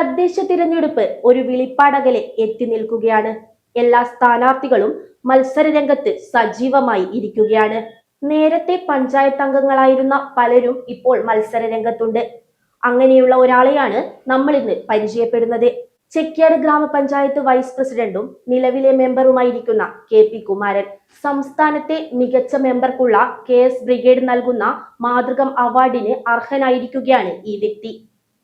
തദ്ദേശ തിരഞ്ഞെടുപ്പ് ഒരു വിളിപ്പാടകലെ എത്തി നിൽക്കുകയാണ്. എല്ലാ സ്ഥാനാർത്ഥികളും മത്സര രംഗത്ത് സജീവമായി ഇരിക്കുകയാണ്. നേരത്തെ പഞ്ചായത്ത് അംഗങ്ങളായിരുന്ന പലരും ഇപ്പോൾ മത്സര രംഗത്തുണ്ട്. അങ്ങനെയുള്ള ഒരാളെയാണ് നമ്മൾ ഇന്ന് പരിചയപ്പെടുന്നത്. ചെക്യാട് ഗ്രാമപഞ്ചായത്ത് വൈസ് പ്രസിഡന്റും നിലവിലെ മെമ്പറുമായിരിക്കുന്ന കെ പി കുമാരൻ. സംസ്ഥാനത്തെ മികച്ച മെമ്പർക്കുള്ള കെ എസ് ബ്രിഗേഡ് നൽകുന്ന മാതൃകം അവാർഡിന് അർഹനായിരിക്കുകയാണ് ഈ വ്യക്തി.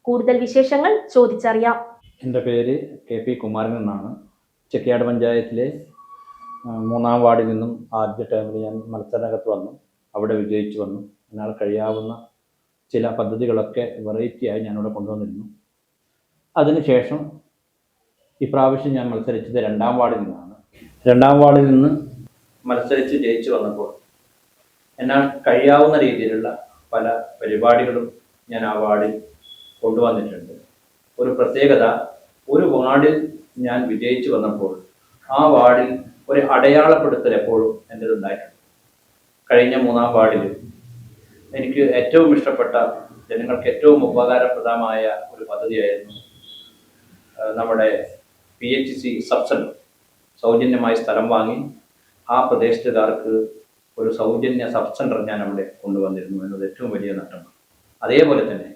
കൂടുതൽ വിശേഷങ്ങൾ ചോദിച്ചറിയാം. എന്റെ പേര് കെ പി കുമാരൻ എന്നാണ്. ചെക്കിയാട് പഞ്ചായത്തിലെ മൂന്നാം വാർഡിൽ നിന്നും ആദ്യ ടൈമിൽ ഞാൻ മത്സരരംഗത്ത് വന്നു. അവിടെ വിജയിച്ചു വന്നു. എന്നാൽ കഴിയാവുന്ന ചില പദ്ധതികളൊക്കെ വെറൈറ്റിയായി ഞാനിവിടെ കൊണ്ടുവന്നിരുന്നു. അതിനുശേഷം ഇപ്രാവശ്യം ഞാൻ മത്സരിച്ചത് രണ്ടാം വാർഡിൽ നിന്നാണ്. രണ്ടാം വാർഡിൽ നിന്ന് മത്സരിച്ച് ജയിച്ചു വന്നപ്പോൾ എന്നാൽ കഴിയാവുന്ന രീതിയിലുള്ള പല പരിപാടികളും ഞാൻ ആ വാർഡിൽ കൊണ്ടുവന്നിട്ടുണ്ട്. ഒരു പ്രത്യേകത ഒരു വാർഡിൽ ഞാൻ വിജയിച്ചു വന്നപ്പോൾ ആ വാർഡിൽ ഒരു അടയാളപ്പെടുത്തൽ എപ്പോഴും എന്റെ ഉണ്ടായിട്ടുണ്ട് കഴിഞ്ഞ മൂന്നാം വാർഡിൽ എനിക്ക് ഏറ്റവും ഇഷ്ടപ്പെട്ട ജനങ്ങൾക്ക് ഏറ്റവും ഉപകാരപ്രദമായ ഒരു പദ്ധതിയായിരുന്നു നമ്മുടെ പി എച്ച് സി സബ് സൗജന്യമായി സ്ഥലം വാങ്ങി ആ പ്രദേശത്തുകാർക്ക് ഒരു സൗജന്യ സബ് സെന്റർ ഞാൻ അവിടെ കൊണ്ടുവന്നിരുന്നു. എന്നത് ഏറ്റവും വലിയ നേട്ടമാണ് അതേപോലെ തന്നെ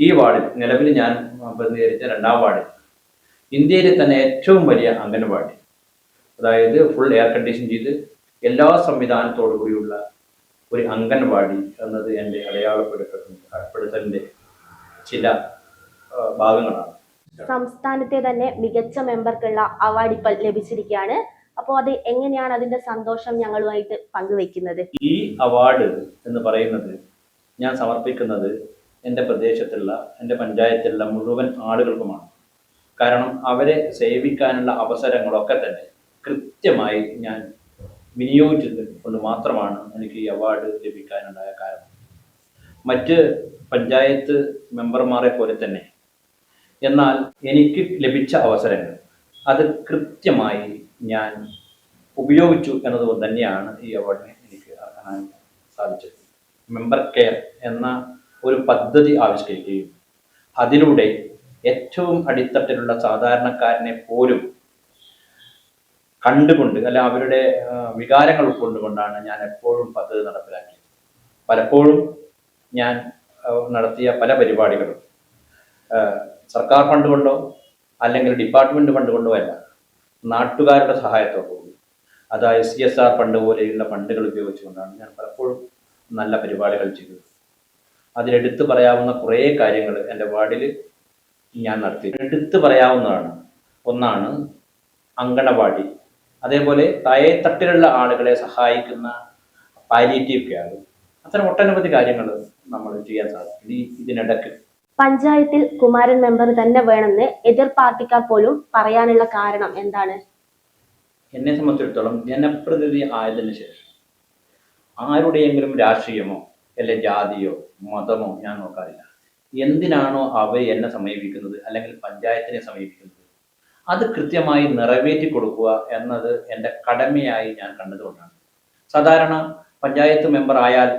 ഈ വാർഡിൽ നിലവിൽ ഞാൻ പ്രതിനിധീകരിച്ച രണ്ടാം വാർഡിൽ ഇന്ത്യയിലെ തന്നെ ഏറ്റവും വലിയ അംഗനവാടി അതായത് ഫുൾ എയർ കണ്ടീഷൻ ചെയ്ത് എല്ലാ സംവിധാനത്തോടു കൂടിയുള്ള ഒരു അംഗൻവാടി എന്നത് എന്റെ അടയാളപ്പെടുത്തലിന്റെ ചില ഭാഗങ്ങളാണ്. സംസ്ഥാനത്തെ തന്നെ മികച്ച മെമ്പർക്കുള്ള അവാർഡ് ഇപ്പോൾ ലഭിച്ചിരിക്കുകയാണ്. അപ്പോൾ അത് എങ്ങനെയാണ് അതിന്റെ സന്തോഷം ഞങ്ങളുമായിട്ട് പങ്കുവെക്കുന്നത് ഈ അവാർഡ് എന്ന് പറയുന്നത് ഞാൻ സമർപ്പിക്കുന്നത് എന്റെ പ്രദേശത്തുള്ള എന്റെ പഞ്ചായത്തിലുള്ള മുഴുവൻ ആളുകൾക്കുമാണ്. കാരണം അവരെ സേവിക്കാനുള്ള അവസരങ്ങളൊക്കെ തന്നെ കൃത്യമായി ഞാൻ വിനിയോഗിച്ചത് കൊണ്ട് മാത്രമാണ് എനിക്ക് ഈ അവാർഡ് ലഭിക്കാനുണ്ടായ കാരണം. മറ്റ് പഞ്ചായത്ത് മെമ്പർമാരെ പോലെ തന്നെ. എന്നാൽ എനിക്ക് ലഭിച്ച അവസരങ്ങൾ അത് കൃത്യമായി ഞാൻ ഉപയോഗിച്ചു എന്നതുകൊണ്ട് തന്നെയാണ് ഈ അവാർഡിനെ എനിക്ക് അർഹനാൻ സാധിച്ചത്. മെമ്പർ കെയർ എന്ന ഒരു പദ്ധതി ആവിഷ്കരിക്കുകയും അതിലൂടെ ഏറ്റവും അടിത്തട്ടിലുള്ള സാധാരണക്കാരനെ പോലും കണ്ടുകൊണ്ട് അല്ല അവരുടെ വികാരങ്ങൾ ഉൾക്കൊണ്ടുകൊണ്ടാണ് ഞാൻ എപ്പോഴും പദ്ധതി നടപ്പിലാക്കിയത്. പലപ്പോഴും ഞാൻ നടത്തിയ പല പരിപാടികളും സർക്കാർ ഫണ്ട് കൊണ്ടോ അല്ലെങ്കിൽ ഡിപ്പാർട്ട്മെന്റ് ഫണ്ട് കൊണ്ടോ അല്ല നാട്ടുകാരുടെ സഹായത്തോടു കൂടി. അതായത് സി എസ് ആർ ഫണ്ട് പോലെയുള്ള ഫണ്ടുകൾ ഉപയോഗിച്ചുകൊണ്ടാണ് ഞാൻ പലപ്പോഴും നല്ല പരിപാടികൾ ചെയ്തത്. അതിലെടുത്ത് പറയാവുന്ന കുറേ കാര്യങ്ങൾ എന്റെ വാർഡിൽ ഞാൻ നടത്തി. എടുത്തു പറയാവുന്നതാണ്. ഒന്നാണ് അങ്കണവാടി. അതേപോലെ താഴെത്തട്ടിലുള്ള ആളുകളെ സഹായിക്കുന്ന പാലിയേറ്റീവ് കെയർ അത്തരം ഒട്ടനവധി കാര്യങ്ങൾ നമ്മൾ ചെയ്യാൻ സാധിക്കും. ഇതിനിടയ്ക്ക് പഞ്ചായത്തിൽ കുമാരൻ മെമ്പർ തന്നെ വേണമെന്ന് എതിർ പാർട്ടിക്കാർ പോലും പറയാനുള്ള കാരണം എന്താണ്? എന്നെ സംബന്ധിച്ചിടത്തോളം ജനപ്രതിനിധി ആയതിനു ശേഷം ആരുടെയെങ്കിലും രാഷ്ട്രീയമോ അല്ലെങ്കിൽ ജാതിയോ മതമോ ഞാൻ നോക്കാറില്ല. എന്തിനാണോ അവർ എന്നെ സമീപിക്കുന്നത്? അല്ലെങ്കിൽ പഞ്ചായത്തിനെ സമീപിക്കുന്നത്? അത് കൃത്യമായി നിറവേറ്റി കൊടുക്കുക എന്നത് എന്റെ കടമയായി ഞാൻ കണ്ടതുകൊണ്ടാണ്. സാധാരണ പഞ്ചായത്ത് മെമ്പർ ആയാൽ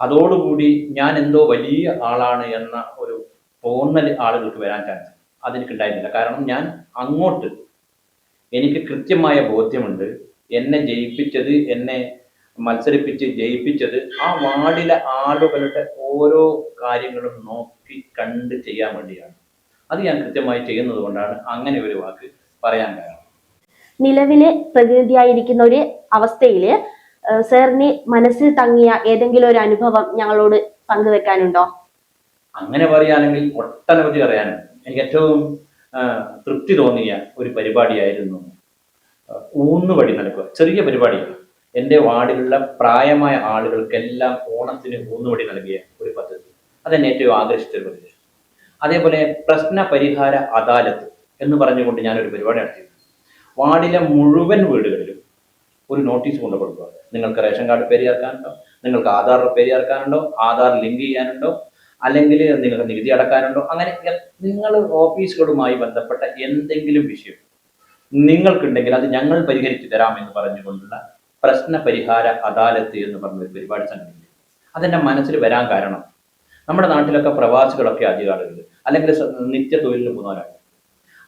അതോടുകൂടി ഞാൻ എന്തോ വലിയ ആളാണ് എന്ന ഒരു തോന്നൽ ആളുകൾക്ക് വരാൻ ചാൻസ് അതെനിക്കുണ്ടായിരുന്നില്ല. കാരണം ഞാൻ അങ്ങോട്ട് എനിക്ക് കൃത്യമായ ബോധ്യമുണ്ട്. എന്നെ ജയിപ്പിച്ചത് എന്നെ മത്സരിപ്പിച്ച് ജയിപ്പിച്ചത് ആ വാർഡിലെ ആളുകളുടെ ഓരോ കാര്യങ്ങളും നോക്കി കണ്ട് ചെയ്യാൻ വേണ്ടിയാണ്. അത് ഞാൻ കൃത്യമായി ചെയ്യുന്നത് കൊണ്ടാണ് അങ്ങനെ ഒരു വാക്ക് പറയാൻ കാരണം. നിലവിലെ പ്രതിനിധിയായിരിക്കുന്ന ഒരു അവസ്ഥയിൽ സാറിന് മനസ്സിൽ തങ്ങിയ ഏതെങ്കിലും ഒരു അനുഭവം ഞങ്ങളോട് പങ്കുവെക്കാനുണ്ടോ? അങ്ങനെ പറയുകയാണെങ്കിൽ ഒട്ടനവധി പറയാനുണ്ട്. എനിക്ക് ഏറ്റവും തൃപ്തി തോന്നിയ ഒരു പരിപാടിയായിരുന്നു ഊന്നുവടി നൽകുക ചെറിയ പരിപാടിയാണ്. എന്റെ വാർഡിലുള്ള പ്രായമായ ആളുകൾക്കെല്ലാം ഓണത്തിന് ഊന്നുവടി നൽകിയ ഒരു പദ്ധതി. അതെന്നെ ഏറ്റവും ആകർഷിച്ച ഒരു പദ്ധതി. അതേപോലെ പ്രശ്ന പരിഹാര അദാലത്ത് എന്ന് പറഞ്ഞുകൊണ്ട് ഞാനൊരു പരിപാടി നടത്തിയിരുന്നു വാർഡിലെ മുഴുവൻ വീടുകളിലും ഒരു നോട്ടീസ് കൊണ്ടു കൊടുക്കുക നിങ്ങൾക്ക് റേഷൻ കാർഡ് പേര് ചേർക്കാനുണ്ടോ? നിങ്ങൾക്ക് ആധാർ പേര് ചേർക്കാനുണ്ടോ? ആധാർ ലിങ്ക് ചെയ്യാനുണ്ടോ? അല്ലെങ്കിൽ നിങ്ങൾക്ക് നികുതി അടക്കാനുണ്ടോ? അങ്ങനെ നിങ്ങൾ ഓഫീസുകളുമായി ബന്ധപ്പെട്ട എന്തെങ്കിലും വിഷയം നിങ്ങൾക്കുണ്ടെങ്കിൽ അത് ഞങ്ങൾ പരിഹരിച്ചു തരാം എന്ന് പറഞ്ഞുകൊണ്ടുള്ള പ്രശ്ന പരിഹാര അദാലത്ത് എന്ന് പറഞ്ഞ ഒരു പരിപാടി സംഘടിപ്പിക്കും അതെന്റെ മനസ്സിൽ വരാൻ കാരണം നമ്മുടെ നാട്ടിലൊക്കെ പ്രവാസികളൊക്കെ അധികം ആളുകൾ അല്ലെങ്കിൽ നിത്യ തൊഴിലിന് പോകുന്നവരാണ്.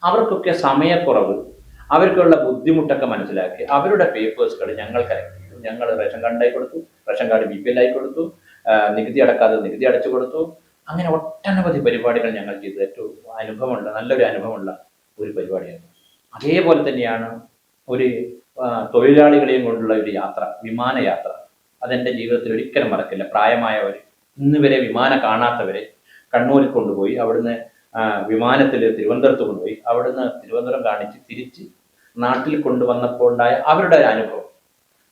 അവർക്കൊക്കെ സമയക്കുറവ് അവർക്കുള്ള ബുദ്ധിമുട്ടൊക്കെ മനസ്സിലാക്കി അവരുടെ പേപ്പേഴ്സുകൾ ഞങ്ങൾക്ക് ചെയ്തു. ഞങ്ങൾ റേഷൻ കാർഡായി കൊടുത്തു ration card B P L ആയി കൊടുത്തു നികുതി അടക്കാതെ നികുതി അടച്ചു കൊടുത്തു. അങ്ങനെ ഒട്ടനവധി പരിപാടികൾ ഞങ്ങൾ ചെയ്തു. ഏറ്റവും അനുഭവമുള്ള നല്ലൊരു അനുഭവമുള്ള ഒരു പരിപാടിയാണ് അതേപോലെ തന്നെയാണ് ഒരു തൊഴിലാളികളെയും കൊണ്ടുള്ള ഒരു യാത്ര വിമാനയാത്ര. അതെന്റെ ജീവിതത്തിൽ ഒരിക്കലും മറക്കില്ല. പ്രായമായവർ ഇന്ന് വരെ വിമാനം കാണാത്തവരെ കണ്ണൂരിൽ കൊണ്ടുപോയി അവിടുന്ന് വിമാനത്തിൽ തിരുവനന്തപുരത്ത് കൊണ്ടുപോയി അവിടുന്ന് തിരുവനന്തപുരം കാണിച്ച് തിരിച്ച് നാട്ടിൽ കൊണ്ടുവന്നപ്പോൾ ഉണ്ടായ അവരുടെ ഒരു അനുഭവം.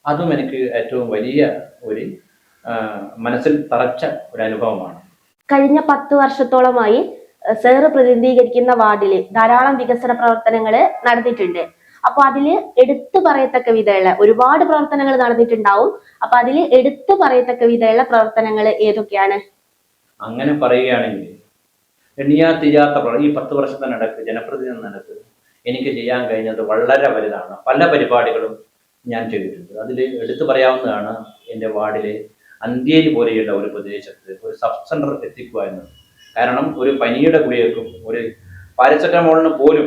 അതും എനിക്ക് ഏറ്റവും വലിയ ഒരു മനസ്സിൽ തറച്ച ഒരു അനുഭവമാണ്. കഴിഞ്ഞ പത്ത് വർഷത്തോളമായി സാറ് പ്രതിനിധീകരിക്കുന്ന വാർഡിൽ ധാരാളം വികസന പ്രവർത്തനങ്ങൾ നടന്നിട്ടുണ്ട്. അപ്പൊ അതിൽ എടുത്തു പറയത്തക്ക വിധമുള്ള ഒരുപാട് പ്രവർത്തനങ്ങൾ നടന്നിട്ടുണ്ടാവും. അപ്പൊ അതിൽ എടുത്തു പറയത്തക്ക വിധമുള്ള പ്രവർത്തനങ്ങൾ ഏതൊക്കെയാണ്? അങ്ങനെ പറയുകയാണെങ്കിൽ എണ്ണിയാ തീരാത്ത ഈ പത്ത് വർഷത്തെ നടക്ക് ജനപ്രതിനിധി നടക്ക് എനിക്ക് ചെയ്യാൻ കഴിഞ്ഞത് വളരെ വലുതാണ്. പല പരിപാടികളും ഞാൻ ചെയ്തിട്ടുണ്ട്. അതിൽ എടുത്തു പറയാവുന്നതാണ് എന്റെ വാർഡിലെ അന്ത്യേരി പോലെയുള്ള ഒരു പ്രദേശത്ത് ഒരു സബ് സെന്റർ എത്തിക്കുക എന്നത്. കാരണം ഒരു പനിയുടെ ഗുളികൾക്കും ഒരു പാരസെറ്റമോളിന് പോലും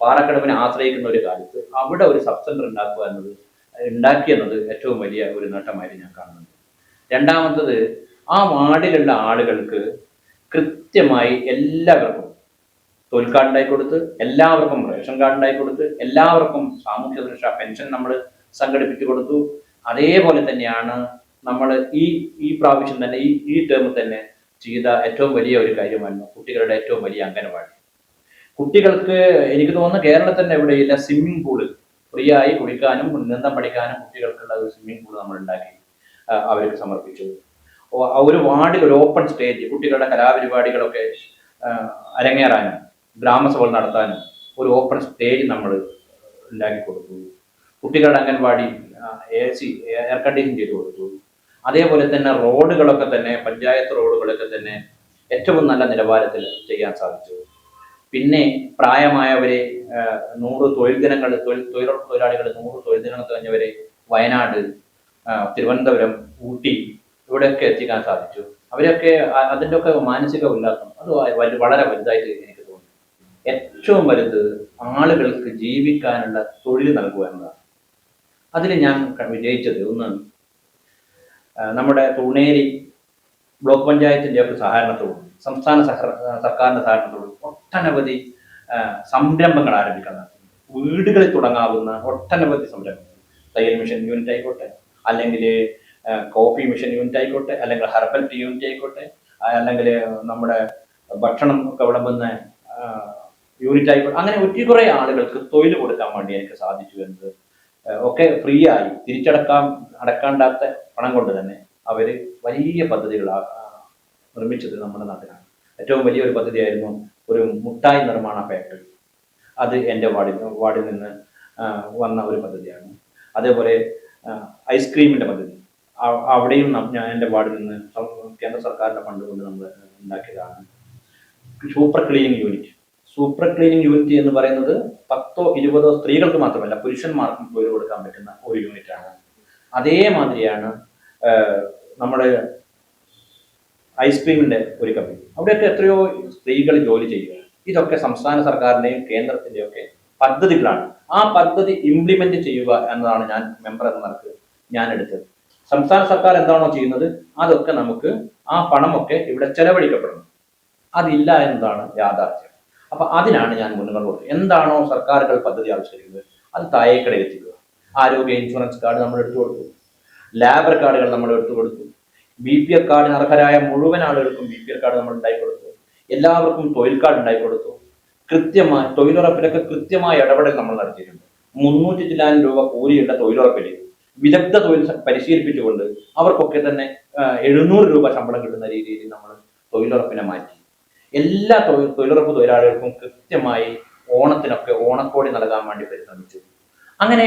പാറക്കടവിനെ ആശ്രയിക്കുന്ന ഒരു കാലത്ത് അവിടെ ഒരു സബ് സെന്റർ ഉണ്ടാക്കുക എന്നത് ഉണ്ടാക്കി എന്നത് ഏറ്റവും വലിയ ഒരു നേട്ടമായിട്ട് ഞാൻ കാണുന്നുണ്ട്. രണ്ടാമത്തത് ആ വാർഡിലുള്ള ആളുകൾക്ക് കൃത്യമായി എല്ലാവർക്കും തൊഴിൽ കാർഡ് ഉണ്ടായി കൊടുത്ത് എല്ലാവർക്കും റേഷൻ കാർഡ് ഉണ്ടായി കൊടുത്ത് എല്ലാവർക്കും സാമൂഹ്യ സുരക്ഷാ പെൻഷൻ നമ്മൾ സംഘടിപ്പിച്ചു കൊടുത്തു. അതേപോലെ തന്നെയാണ് നമ്മൾ ഈ ഈ പ്രാവശ്യം തന്നെ ഈ ഈ ടേമിൽ തന്നെ ചെയ്ത ഏറ്റവും വലിയ ഒരു കാര്യമായിരുന്നു കുട്ടികളുടെ ഏറ്റവും വലിയ അംഗനവാടി. കുട്ടികൾക്ക് എനിക്ക് തോന്നുന്നു കേരളത്തിന്റെ എവിടെയില്ല സ്വിമ്മിംഗ് പൂൾ ഫ്രീ ആയി കുളിക്കാനും നീന്തം പഠിക്കാനും കുട്ടികൾക്കുള്ള ഒരു സ്വിമ്മിംഗ് പൂൾ നമ്മൾ ഉണ്ടാക്കി അവർക്ക് സമർപ്പിച്ചു. ഒരു വാർഡിൽ ഒരു ഓപ്പൺ സ്റ്റേജ് കുട്ടികളുടെ കലാപരിപാടികളൊക്കെ അരങ്ങേറാനും ഗ്രാമസഭകൾ നടത്താനും ഒരു ഓപ്പൺ സ്റ്റേജ് നമ്മൾ ഉണ്ടാക്കി കൊടുത്തു. കുട്ടികളുടെ anganwadi A C air condition ചെയ്തു കൊടുത്തു. അതേപോലെ തന്നെ റോഡുകളൊക്കെ തന്നെ പഞ്ചായത്ത് റോഡുകളൊക്കെ തന്നെ ഏറ്റവും നല്ല നിലവാരത്തിൽ ചെയ്യാൻ സാധിച്ചു. പിന്നെ പ്രായമായവരെ നൂറ് തൊഴിൽ ദിനങ്ങൾ തൊഴിൽ തൊഴിലുറപ്പ് തൊഴിലാളികൾ നൂറ് തൊഴിൽ ദിനങ്ങൾ കഴിഞ്ഞവരെ വയനാട് തിരുവനന്തപുരം ഊട്ടി ഇവിടെയൊക്കെ എത്തിക്കാൻ സാധിച്ചു. അവരൊക്കെ അതിന്റെ ഒക്കെ മാനസിക ഉല്ലാസം അത് വളരെ വലുതായിട്ട് എനിക്ക് തോന്നി. ഏറ്റവും വലുത് ആളുകൾക്ക് ജീവിക്കാനുള്ള തൊഴിൽ നൽകുക എന്നതാണ്. അതിൽ ഞാൻ വിജയിച്ചത് ഒന്ന് നമ്മുടെ തുണേരി ബ്ലോക്ക് പഞ്ചായത്തിന്റെ ഒക്കെ സഹകരണത്തോടും സംസ്ഥാന സഹ- സർക്കാരിന്റെ സഹകരണത്തോടും ഒട്ടനവധി സംരംഭങ്ങൾ ആരംഭിക്കാൻ നടത്തുന്നുണ്ട് വീടുകളിൽ തുടങ്ങാവുന്ന ഒട്ടനവധി സംരംഭങ്ങൾ. തയ്യൽ മിഷൻ യൂണിറ്റ് ആയിക്കോട്ടെ അല്ലെങ്കിൽ കോഫി മിഷൻ യൂണിറ്റ് ആയിക്കോട്ടെ അല്ലെങ്കിൽ ഹെർബൽ ടീ യൂണിറ്റ് ആയിക്കോട്ടെ അല്ലെങ്കിൽ നമ്മുടെ ഭക്ഷണം ഒക്കെ വിളമ്പുന്ന യൂണിറ്റ് ആയിക്കോട്ടെ. അങ്ങനെ ഒത്തിരി കുറേ ആളുകൾക്ക് തൊഴിൽ കൊടുക്കാൻ വേണ്ടി എനിക്ക് സാധിച്ചു എന്നത് ഒക്കെ ഫ്രീ ആയി. തിരിച്ചടക്കാൻ അടക്കാണ്ടാത്ത പണം കൊണ്ട് തന്നെ അവർ വലിയ പദ്ധതികൾ നിർമ്മിച്ചത് നമ്മുടെ നാട്ടിലാണ്. ഏറ്റവും വലിയൊരു പദ്ധതിയായിരുന്നു ഒരു മുട്ടായി നിർമ്മാണ ഫാക്ടറി അത് എന്റെ വാർഡിൽ വാർഡിൽ നിന്ന് വന്ന ഒരു പദ്ധതിയാണ്. അതേപോലെ ഐസ്ക്രീമിന്റെ പദ്ധതി. അവിടെയും ഞാൻ എന്റെ വാർഡിൽ നിന്ന് കേന്ദ്ര സർക്കാരിന്റെ ഫണ്ട് കൊണ്ട് നമ്മൾ ഉണ്ടാക്കിയതാണ്. Super cleaning unit super cleaning unit എന്ന് പറയുന്നത് പത്തോ ഇരുപതോ സ്ത്രീകൾക്ക് മാത്രമല്ല പുരുഷന്മാർക്കും തൊഴിൽ കൊടുക്കാൻ പറ്റുന്ന ഒരു യൂണിറ്റാണ് അതേമാതിരിയാണ് നമ്മുടെ ഐസ്ക്രീമിന്റെ ഒരു കമ്പനി അവിടെയൊക്കെ എത്രയോ സ്ത്രീകൾ ജോലി ചെയ്യുക. ഇതൊക്കെ സംസ്ഥാന സർക്കാരിന്റെയും കേന്ദ്രത്തിന്റെയും ഒക്കെ പദ്ധതികളാണ്. ആ പദ്ധതി ഇംപ്ലിമെന്റ് ചെയ്യുക എന്നതാണ് ഞാൻ മെമ്പർ എന്ന നിലയ്ക്ക് ഞാൻ എടുത്തത്. സംസ്ഥാന സർക്കാർ എന്താണോ ചെയ്യുന്നത്? അതൊക്കെ നമുക്ക് ആ പണമൊക്കെ ഇവിടെ ചെലവഴിക്കപ്പെടണം. അതില്ല എന്നതാണ് യാഥാർത്ഥ്യം. അപ്പൊ അതിനാണ് ഞാൻ മുൻഗണന കൊടുത്തത് എന്താണോ സർക്കാരുകൾ പദ്ധതി ആവിഷ്കരിക്കുന്നത്? അത് താഴേക്കടയിൽ എത്തിക്കുക. ആരോഗ്യ ഇൻഷുറൻസ് കാർഡ് നമ്മൾ എടുത്തു കൊടുത്തു ലാബർ കാർഡുകൾ നമ്മൾ എടുത്തു കൊടുത്തു ബി പി എൽ കാർഡിന് അർഹരായ മുഴുവൻ ആളുകൾക്കും ബി പി എൽ കാർഡ് നമ്മൾ ഉണ്ടാക്കി കൊടുത്തു. എല്ലാവർക്കും തൊഴിൽ കാർഡ് ഉണ്ടായി കൊടുത്തു. കൃത്യമായി തൊഴിലുറപ്പിലൊക്കെ കൃത്യമായ ഇടപെടൽ നമ്മൾ നടത്തിയിട്ടുണ്ട്. മുന്നൂറ്റി ചില്ലാനും രൂപ കൂലിയുള്ള തൊഴിലുറപ്പിൽ വിദഗ്ധ തൊഴിൽ പരിശീലിപ്പിച്ചുകൊണ്ട് അവർക്കൊക്കെ തന്നെ എഴുന്നൂറ് രൂപ ശമ്പളം കിട്ടുന്ന രീതിയിൽ നമ്മൾ തൊഴിലുറപ്പിനെ മാറ്റി. എല്ലാ തൊഴിൽ തൊഴിലുറപ്പ് തൊഴിലാളികൾക്കും കൃത്യമായി ഓണത്തിനൊക്കെ ഓണക്കോടി നൽകാൻ വേണ്ടി പരിശ്രമിച്ചു. അങ്ങനെ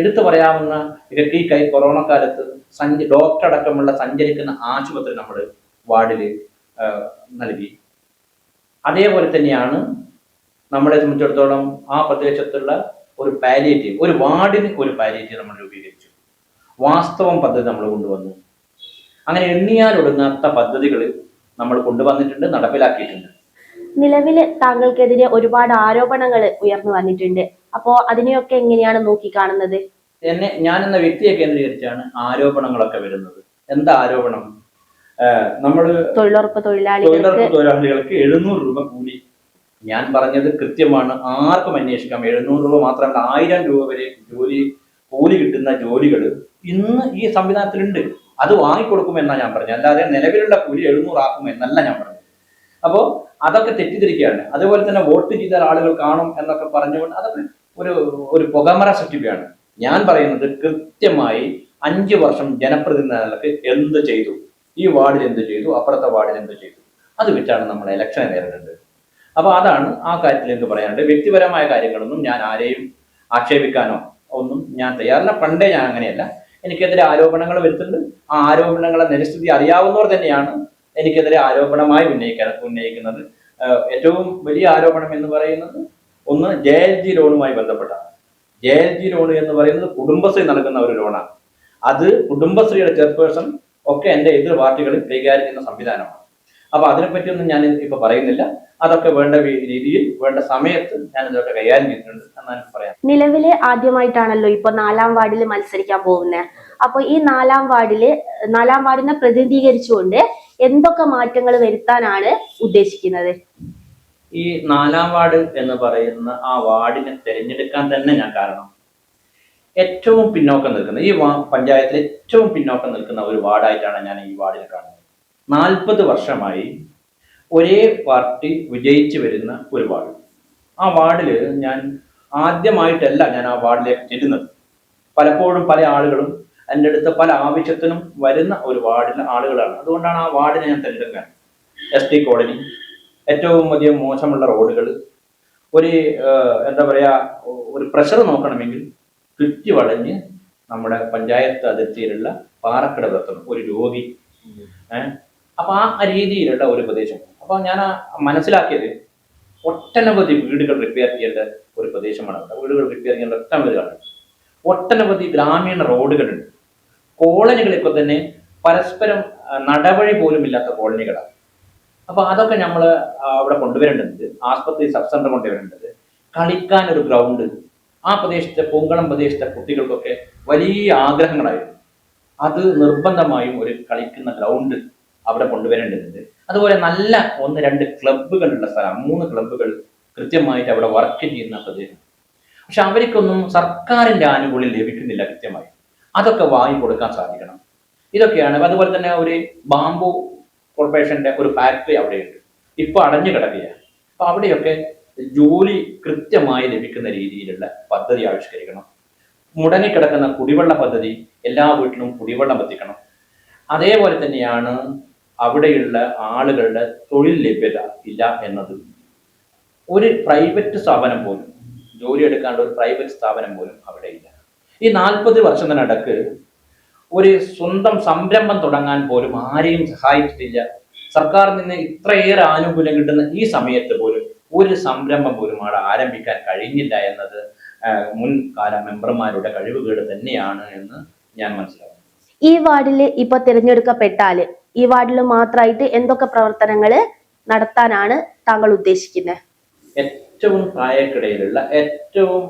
എടുത്തു പറയാവുന്ന ഇരട്ടി കൈ കൊറോണ കാലത്ത് സഞ്ച ഡോക്ടർ അടക്കമുള്ള സഞ്ചരിക്കുന്ന ആശുപത്രി നമ്മൾ വാർഡിൽ നൽകി. അതേപോലെ തന്നെയാണ് നമ്മളെ സംബന്ധിച്ചിടത്തോളം ആ പ്രദേശത്തുള്ള ഒരു പാലിയേറ്റീവ് ഒരു വാർഡിന് ഒരു പാലിയേറ്റീവ് നമ്മൾ രൂപീകരിച്ചു. വാസ്തവം പദ്ധതി നമ്മൾ കൊണ്ടുവന്നു. അങ്ങനെ എണ്ണിയാൽ ഒടുങ്ങാത്ത പദ്ധതികൾ നമ്മൾ കൊണ്ടുവന്നിട്ടുണ്ട് നടപ്പിലാക്കിയിട്ടുണ്ട്. നിലവിൽ താങ്കൾക്കെതിരെ ഒരുപാട് ആരോപണങ്ങൾ ഉയർന്നു വന്നിട്ടുണ്ട്. അപ്പോ അതിനെയൊക്കെ എങ്ങനെയാണ് നോക്കി കാണുന്നത് എന്നെ ഞാൻ എന്ന വ്യക്തിയെ കേന്ദ്രീകരിച്ചാണ് ആരോപണങ്ങളൊക്കെ വരുന്നത്. എന്താ ആരോപണം? നമ്മൾ തൊഴിലുറപ്പ് തൊഴിലാളികൾക്ക് തൊഴിലുറപ്പ് തൊഴിലാളികൾക്ക് എഴുന്നൂറ് രൂപ കൂലി. ഞാൻ പറഞ്ഞത് കൃത്യമാണ്. ആർക്കും അന്വേഷിക്കാം. എഴുന്നൂറ് രൂപ മാത്രമല്ല ആയിരം രൂപ വരെ ജോലി കൂലി കിട്ടുന്ന ജോലികൾ ഇന്ന് ഈ സംവിധാനത്തിലുണ്ട്. അത് വാങ്ങിക്കൊടുക്കുമെന്നാണ് ഞാൻ പറഞ്ഞത്. അല്ലാതെ നിലവിലുള്ള കൂലി എഴുന്നൂറാക്കും എന്നല്ല ഞാൻ പറഞ്ഞത്. അപ്പോൾ അതൊക്കെ തെറ്റിദ്ധരിക്കുകയാണ്. അതുപോലെ തന്നെ വോട്ട് ചെയ്ത ആളുകൾ കാണും എന്നൊക്കെ പറഞ്ഞുകൊണ്ട് അതൊക്കെ ഒരു ഒരു പുകമറ സൃഷ്ടിക്കുകയാണ് ഞാൻ പറയുന്നത് കൃത്യമായി അഞ്ച് വർഷം ജനപ്രതിനിധികൾക്ക് എന്ത് ചെയ്തു? ഈ വാർഡിൽ എന്ത് ചെയ്തു? അപ്പുറത്തെ വാർഡിൽ എന്ത് ചെയ്തു? അത് വെച്ചാണ് നമ്മൾ ഇലക്ഷനെ നേരിടേണ്ടത്. അപ്പൊ അതാണ് ആ കാര്യത്തിൽ എനിക്ക് പറയാനുണ്ട് വ്യക്തിപരമായ കാര്യങ്ങളൊന്നും ഞാൻ ആരെയും ആക്ഷേപിക്കാനോ ഒന്നും ഞാൻ തയ്യാറല്ല. പണ്ടേ ഞാൻ അങ്ങനെയല്ല. എനിക്കെതിരെ ആരോപണങ്ങൾ വരുത്തുന്നുണ്ട്. ആ ആരോപണങ്ങളെ നിരസ്ഥിതി അറിയാവുന്നവർ തന്നെയാണ് എനിക്കെതിരെ ആരോപണമായി ഉന്നയിക്കാൻ ഉന്നയിക്കുന്നത്. ഏറ്റവും വലിയ ആരോപണം എന്ന് പറയുന്നത് ഒന്ന് ജെ എൽ ജി ലോണുമായി ബന്ധപ്പെട്ടാണ്. ജെ എൽ ജി ലോൺ എന്ന് പറയുന്നത് കുടുംബശ്രീ നൽകുന്ന ഒരു ലോണാണ്. അത് കുടുംബശ്രീയുടെ ചെയർപേഴ്സൺ ഒക്കെ എന്റെ എതിർ പാർട്ടികളിൽ കൈകാര്യം ചെയ്യുന്ന സംവിധാനമാണ്. അപ്പൊ അതിനെപ്പറ്റിയൊന്നും ഞാൻ ഇപ്പൊ പറയുന്നില്ല. അതൊക്കെ വേണ്ട രീതിയിൽ വേണ്ട സമയത്ത് ഞാൻ ഇതൊക്കെ കൈകാര്യം ചെയ്തിട്ടുണ്ട് എന്നാണ് പറയാം നിലവിൽ ആദ്യമായിട്ടാണല്ലോ ഇപ്പൊ നാലാം വാർഡിൽ മത്സരിക്കാൻ പോകുന്നത് അപ്പൊ ഈ നാലാം വാർഡിൽ നാലാം വാർഡിനെ പ്രതിനിധീകരിച്ചുകൊണ്ട് എന്തൊക്കെ മാറ്റങ്ങൾ വരുത്താനാണ് ഉദ്ദേശിക്കുന്നത്? ഈ നാലാം വാർഡ് എന്ന് പറയുന്ന ആ വാർഡിനെ തിരഞ്ഞെടുക്കാൻ തന്നെ ഞാൻ കാരണം. ഏറ്റവും പിന്നോക്കം നിൽക്കുന്ന ഈ പഞ്ചായത്തിൽ ഏറ്റവും പിന്നോക്കം നിൽക്കുന്ന ഒരു വാർഡായിട്ടാണ് ഞാൻ ഈ വാർഡിനെ കാണുന്നത്. നാൽപ്പത് വർഷമായി ഒരേ പാർട്ടി വിജയിച്ചു വരുന്ന ഒരു വാർഡ്. ആ വാർഡിൽ ഞാൻ ആദ്യമായിട്ടല്ല ഞാൻ ആ വാർഡിലേക്ക് ചെല്ലുന്നത്. പലപ്പോഴും പല ആളുകളും എന്റെ അടുത്ത് പല ആവശ്യത്തിനും വരുന്ന ഒരു വാർഡിലെ ആളുകളാണ്. അതുകൊണ്ടാണ് ആ വാർഡിനെ ഞാൻ തിരഞ്ഞെടുക്കാൻ. എസ് ടി കോളനി ഏറ്റവും വലിയ മോശമുള്ള റോഡുകൾ ഒരു എന്താ പറയുക ഒരു പ്രഷർ നോക്കണമെങ്കിൽ ചുറ്റി വളഞ്ഞ് നമ്മുടെ പഞ്ചായത്ത് അതിർത്തിയിലുള്ള പാറക്കട ഒരു രോഗി. ഏഹ് അപ്പൊ ആ രീതിയിലുള്ള ഒരു പ്രദേശം. അപ്പൊ ഞാൻ മനസ്സിലാക്കിയത് ഒട്ടനവധി വീടുകൾ റിപ്പയർ ചെയ്യേണ്ട ഒരു പ്രദേശമാണ് അവിടെ. വീടുകൾ റിപ്പയർ ചെയ്യേണ്ട ഒട്ടനവധിയാണ് ഒട്ടനവധി ഗ്രാമീണ റോഡുകളുണ്ട്. കോളനികളൊക്കെ തന്നെ പരസ്പരം നടപടി പോലും ഇല്ലാത്ത കോളനികളാണ്. അപ്പൊ അതൊക്കെ നമ്മൾ അവിടെ കൊണ്ടുവരേണ്ടത് ആസ്പത്രി സബ് സെന്റർ കൊണ്ടുവരേണ്ടത്. കളിക്കാൻ ഒരു ഗ്രൗണ്ട്. ആ പ്രദേശത്തെ പൂങ്കളം പ്രദേശത്തെ കുട്ടികൾക്കൊക്കെ വലിയ ആഗ്രഹങ്ങളായിരുന്നു. അത് നിർബന്ധമായും ഒരു കളിക്കുന്ന ഗ്രൗണ്ട് അവിടെ കൊണ്ടുവരേണ്ടതുണ്ട്. അതുപോലെ നല്ല ഒന്ന് രണ്ട് ക്ലബ്ബുകളുള്ള സ്ഥലം മൂന്ന് ക്ലബ്ബുകൾ കൃത്യമായിട്ട് അവിടെ വർക്ക് ചെയ്യുന്ന പ്രദേശം. പക്ഷെ അവർക്കൊന്നും സർക്കാരിന്റെ ആനുകൂല്യം ലഭിക്കുന്നില്ല കൃത്യമായി. അതൊക്കെ വാങ്ങി കൊടുക്കാൻ സാധിക്കണം. ഇതൊക്കെയാണ്. അതുപോലെ തന്നെ ഒരു ബാംബു കോർപ്പറേഷന്റെ ഒരു ഫാക്ടറി അവിടെയുണ്ട്. ഇപ്പൊ അടഞ്ഞു കിടക്കുകയാണ്. അപ്പൊ അവിടെയൊക്കെ ജോലി കൃത്യമായി ലഭിക്കുന്ന രീതിയിലുള്ള പദ്ധതി ആവിഷ്കരിക്കണം. മുടങ്ങിക്കിടക്കുന്ന കുടിവെള്ള പദ്ധതി എല്ലാ വീട്ടിലും കുടിവെള്ളം എത്തിക്കണം. അതേപോലെ തന്നെയാണ് അവിടെയുള്ള ആളുകളുടെ തൊഴിൽ ലഭ്യത ഇല്ല എന്നത്. ഒരു പ്രൈവറ്റ് സ്ഥാപനം പോലും ജോലി എടുക്കാണ്ട് ഒരു പ്രൈവറ്റ് സ്ഥാപനം പോലും അവിടെ ഇല്ല. ഈ നാൽപ്പത് വർഷത്തിനിടക്ക് ഒരു സ്വന്തം സംരംഭം തുടങ്ങാൻ പോലും ആരെയും സഹായിച്ചിട്ടില്ല. സർക്കാരിൽ നിന്ന് ഇത്രയേറെ ആനുകൂല്യം കിട്ടുന്ന ഈ സമയത്ത് പോലും ഒരു സംരംഭം പോലും അവിടെ ആരംഭിക്കാൻ കഴിഞ്ഞില്ല എന്നത് മുൻകാല മെമ്പർമാരുടെ കഴിവുകേട് തന്നെയാണ് എന്ന് ഞാൻ മനസ്സിലാക്കുന്നു. ഈ വാർഡിൽ ഇപ്പൊ തിരഞ്ഞെടുക്കപ്പെട്ടാൽ ഈ വാർഡിൽ മാത്രമായിട്ട് എന്തൊക്കെ പ്രവർത്തനങ്ങൾ നടത്താനാണ് താങ്കൾ ഉദ്ദേശിക്കുന്നത് ഏറ്റവും പ്രായക്കിടയിലുള്ള ഏറ്റവും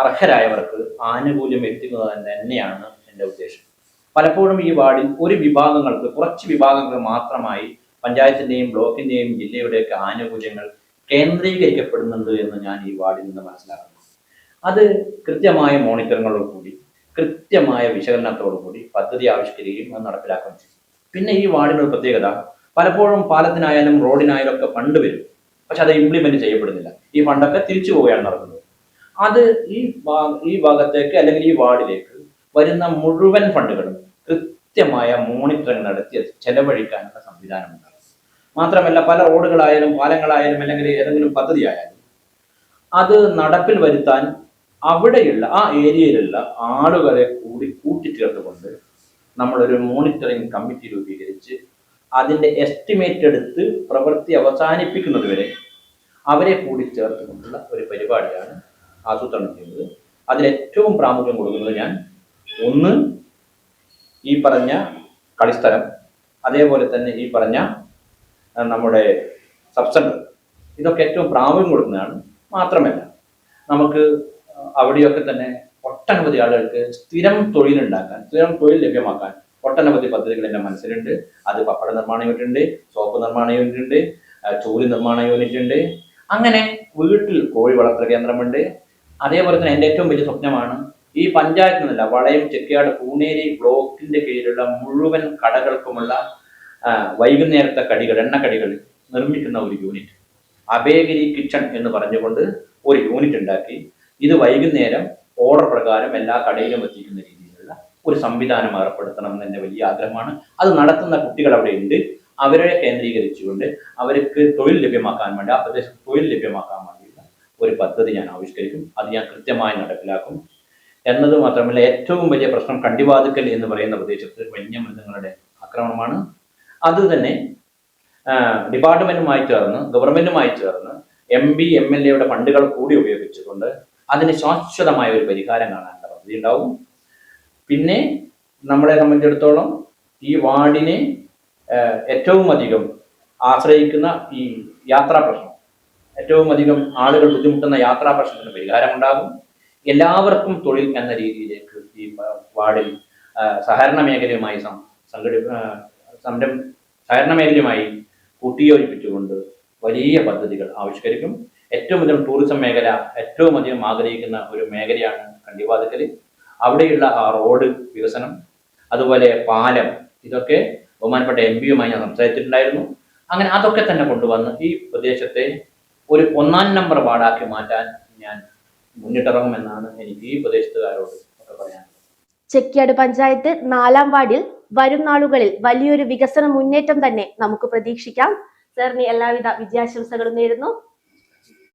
അർഹരായവർക്ക് ആനുകൂല്യം എത്തിക്കുക തന്നെയാണ് എന്റെ ഉദ്ദേശം. പലപ്പോഴും ഈ വാർഡിൽ ഒരു വിഭാഗങ്ങൾക്ക് കുറച്ച് വിഭാഗങ്ങൾ മാത്രമായി പഞ്ചായത്തിന്റെയും ബ്ലോക്കിന്റെയും ജില്ലയുടെയൊക്കെ ആനുകൂല്യങ്ങൾ കേന്ദ്രീകരിക്കപ്പെടുന്നുണ്ട് എന്ന് ഞാൻ ഈ വാർഡിൽ നിന്ന് മനസ്സിലാക്കുന്നു. അത് കൃത്യമായ മോണിറ്ററിങ്ങോട് കൂടി കൃത്യമായ വിശകലനത്തോടു കൂടി പദ്ധതി ആവിഷ്കരിക്കുകയും അത് നടപ്പിലാക്കുകയും ചെയ്യും പിന്നെ ഈ വാർഡിന് ഒരു പ്രത്യേകത പലപ്പോഴും പാലത്തിനായാലും റോഡിനായാലും ഒക്കെ ഫണ്ട് വരും പക്ഷെ അത് ഇംപ്ലിമെന്റ് ചെയ്യപ്പെടുന്നില്ല. ഈ ഫണ്ടൊക്കെ തിരിച്ചു പോവുകയാണ് നടക്കുന്നത്. അത് ഈ ഈ ഭാഗത്തേക്ക് അല്ലെങ്കിൽ ഈ വാർഡിലേക്ക് വരുന്ന മുഴുവൻ ഫണ്ടുകളും കൃത്യമായ മോണിറ്ററിംഗ് നടത്തി ചെലവഴിക്കാനുള്ള ചെലവഴിക്കാനുള്ള സംവിധാനമുണ്ടാകും. മാത്രമല്ല പല റോഡുകളായാലും പാലങ്ങളായാലും അല്ലെങ്കിൽ ഏതെങ്കിലും പദ്ധതി ആയാലും അത് നടപ്പിൽ വരുത്താൻ അവിടെയുള്ള ആ ഏരിയയിലുള്ള ആളുകളെ കൂടി കൂട്ടിച്ചേർത്തുകൊണ്ട് നമ്മളൊരു മോണിറ്ററിംഗ് കമ്മിറ്റി രൂപീകരിച്ച് അതിന്റെ എസ്റ്റിമേറ്റ് എടുത്ത് പ്രവൃത്തി അവസാനിപ്പിക്കുന്നത് വരെ അവരെ കൂടി ചേർത്തുകൊണ്ടുള്ള ഒരു പരിപാടിയാണ് ആസൂത്രണം ചെയ്യുന്നത്. അതിൽ ഏറ്റവും പ്രാമുഖ്യം കൊടുക്കുന്നത് ഞാൻ ഒന്ന് ഈ പറഞ്ഞ കളിസ്ഥലം അതേപോലെ തന്നെ ഈ പറഞ്ഞ നമ്മുടെ സബ് ഇതൊക്കെ ഏറ്റവും പ്രാമുഖ്യം കൊടുക്കുന്നതാണ്. മാത്രമല്ല നമുക്ക് അവിടെയൊക്കെ തന്നെ ഒട്ടനവധി ആളുകൾക്ക് സ്ഥിരം തൊഴിലുണ്ടാക്കാൻ സ്ഥിരം തൊഴിൽ ലഭ്യമാക്കാൻ ഒട്ടനവധി പദ്ധതികൾ എന്റെ മനസ്സിലുണ്ട്. അത് പപ്പട നിർമ്മാണ യൂണിറ്റ് ഉണ്ട് സോപ്പ് നിർമ്മാണ യൂണിറ്റ് ഉണ്ട് ചൂരി നിർമ്മാണ യൂണിറ്റ് ഉണ്ട്. അങ്ങനെ വീട്ടിൽ കോഴി വളർത്തൽ കേന്ദ്രമുണ്ട്. അതേപോലെ തന്നെ എന്റെ ഏറ്റവും വലിയ സ്വപ്നമാണ് ഈ പഞ്ചായത്ത് നിന്നല്ല വളയം ചെക്കിയാട് പൂണേരി ബ്ലോക്കിന്റെ കീഴിലുള്ള മുഴുവൻ കടകൾക്കുമുള്ള വൈകുന്നേരത്തെ കടികൾ എണ്ണക്കടികൾ നിർമ്മിക്കുന്ന ഒരു യൂണിറ്റ്. അബേഗിരി കിച്ചൺ എന്ന് പറഞ്ഞുകൊണ്ട് ഒരു യൂണിറ്റ് ഉണ്ടാക്കി ഇത് വൈകുന്നേരം ഓർഡർ പ്രകാരം എല്ലാ കടയിലും എത്തിക്കുന്ന രീതിയിലുള്ള ഒരു സംവിധാനം ഏർപ്പെടുത്തണം എന്ന് വലിയ ആഗ്രഹമാണ്. അത് നടത്തുന്ന കുട്ടികൾ അവിടെ ഉണ്ട്. അവരെ കേന്ദ്രീകരിച്ചുകൊണ്ട് അവർക്ക് തൊഴിൽ ലഭ്യമാക്കാൻ വേണ്ടി ആ പ്രദേശത്ത് തൊഴിൽ ലഭ്യമാക്കാൻ വേണ്ടിയുള്ള ഒരു പദ്ധതി ഞാൻ ആവിഷ്കരിക്കും. അത് ഞാൻ കൃത്യമായി നടപ്പിലാക്കും. എന്നത് മാത്രമല്ല ഏറ്റവും വലിയ പ്രശ്നം കണ്ടിവാതുക്കൽ എന്ന് പറയുന്ന പ്രദേശത്ത് വന്യമൃഗങ്ങളുടെ ആക്രമണമാണ്. അത് തന്നെ ഡിപ്പാർട്ട്മെന്റുമായി ചേർന്ന് ഗവൺമെന്റുമായി ചേർന്ന് എം പി എം എൽ എയുടെ ഫണ്ടുകൾ കൂടി ഉപയോഗിച്ചുകൊണ്ട് അതിന് ശാശ്വതമായ ഒരു പരിഹാരം കാണാനുള്ള പദ്ധതി ഉണ്ടാവും. പിന്നെ നമ്മളെ സംബന്ധിച്ചിടത്തോളം ഈ വാർഡിനെ ഏറ്റവും അധികം ആശ്രയിക്കുന്ന ഈ യാത്രാ പ്രശ്നം ഏറ്റവും അധികം ആളുകൾ ബുദ്ധിമുട്ടുന്ന യാത്രാ പ്രശ്നത്തിന് പരിഹാരമുണ്ടാകും. എല്ലാവർക്കും തൊഴിൽ എന്ന രീതിയിലേക്ക് ഈ വാർഡിൽ സഹകരണ മേഖലയുമായി സഹകരണ മേഖലയുമായി കൂട്ടിയോജിപ്പിച്ചുകൊണ്ട് വലിയ പദ്ധതികൾ ആവിഷ്കരിക്കും. ഏറ്റവും അധികം ടൂറിസം മേഖല ഏറ്റവും അധികം ആഗ്രഹിക്കുന്ന ഒരു മേഖലയാണ് കണ്ടിവാതക്കൽ അവിടെയുള്ള ആ റോഡ് വികസനം അതുപോലെ പാലം ഇതൊക്കെ ബഹുമാനപ്പെട്ട എം പിയുമായി ഞാൻ സംസാരിച്ചിട്ടുണ്ടായിരുന്നു. അങ്ങനെ അതൊക്കെ തന്നെ കൊണ്ടുവന്ന് ഈ പ്രദേശത്തെ ഒരു ഒന്നാം നമ്പർ വാർഡാക്കി മാറ്റാൻ ഞാൻ മുന്നിട്ടിറങ്ങുമെന്നാണ് എനിക്ക് ഈ പ്രദേശത്തുകാരോട് ഒക്കെ പറയാൻ ചെക്കിയാട് പഞ്ചായത്ത് നാലാം വാർഡിൽ വരും നാളുകളിൽ വലിയൊരു വികസന മുന്നേറ്റം തന്നെ നമുക്ക് പ്രതീക്ഷിക്കാം. സാറിന് എല്ലാവിധ വിജയാശംസകളും നേരുന്നു.